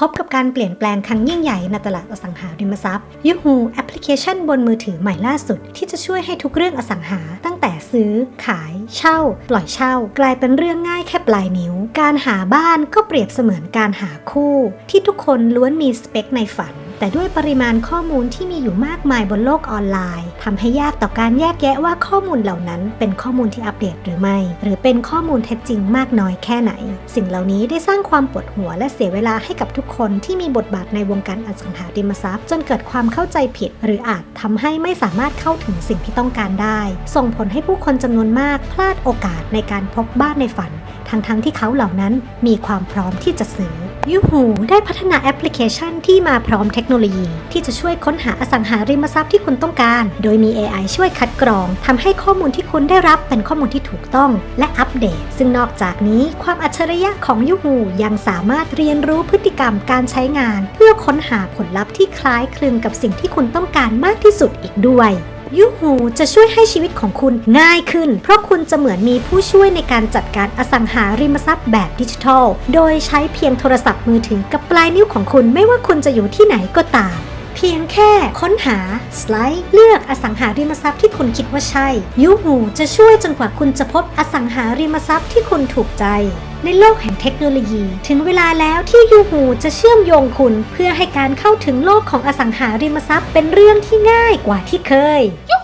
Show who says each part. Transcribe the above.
Speaker 1: พบกับการเปลี่ยนแปลงครั้งยิ่งใหญ่ในตลาดอสังหาริมทรัพย์ยูฮูแอปพลิเคชันบนมือถือใหม่ล่าสุด ที่จะช่วยให้ทุกเรื่องอสังหา ตั้งแต่ซื้อ ขาย เช่า ปล่อยเช่า กลายเป็นเรื่องง่ายแค่ปลายนิ้ว การหาบ้านก็เปรียบเสมือนการหาคู่ ที่ทุกคนล้วนมีสเปคในฝัน แต่ด้วยปริมาณข้อมูลที่มีอยู่มากมายบนโลกออนไลน์ทำให้ยากต่อการแยกแยะว่าข้อมูลเหล่านั้นเป็นข้อมูลที่อัปเดตหรือไม่ หรือเป็นข้อมูลเท็จจริงมากน้อยแค่ไหน สิ่งเหล่านี้ได้สร้างความปวดหัวและเสียเวลาให้กับทุกคนที่มีบทบาทในวงการอสังหาริมทรัพย์ จนเกิดความเข้าใจผิด หรืออาจทำให้ไม่สามารถเข้าถึงสิ่งที่ต้องการได้ ส่งผลให้ผู้คนจำนวนมากพลาดโอกาสในการพบบ้านในฝัน ทั้งๆที่เขาเหล่านั้นมีความพร้อมที่จะซื้อ ยูหูได้พัฒนาแอปพลิเคชันที่มาพร้อมเทคโนโลยี ที่จะช่วยค้นหาอสังหาริมทรัพย์ที่คุณต้องการ โดยมี AI ช่วยคัดกรองทำให้ข้อมูลที่คุณได้รับเป็นข้อมูลที่ถูกต้องและอัปเดต ซึ่งนอกจากนี้ความอัจฉริยะของยูหูยังสามารถเรียนรู้พฤติกรรมการใช้งาน เพื่อค้นหาผลลัพธ์ที่คล้ายคลึงกับสิ่งที่คุณต้องการมากที่สุดอีกด้วย ยูหูจะช่วยให้ชีวิตของคุณง่ายขึ้น เพราะคุณจะเหมือนมีผู้ช่วยในการจัดการอสังหาริมทรัพย์แบบดิจิทัล โดยใช้เพียงโทรศัพท์มือถือกับปลายนิ้วของคุณไม่ว่าคุณจะอยู่ที่ไหนก็ตามเพียงแค่ค้นหา สไลด์ เลือกอสังหาริมทรัพย์ที่คุณคิดว่าใช่ยูหูจะช่วยจนกว่าคุณจะพบอสังหาริมทรัพย์ที่คุณถูกใจ ในโลกแห่งเทคโนโลยี ถึงเวลาแล้วที่ยูหูจะเชื่อมโยงคุณ เพื่อให้การเข้าถึงโลกของอสังหาริมทรัพย์เป็นเรื่องที่ง่ายกว่าที่เคย
Speaker 2: ยู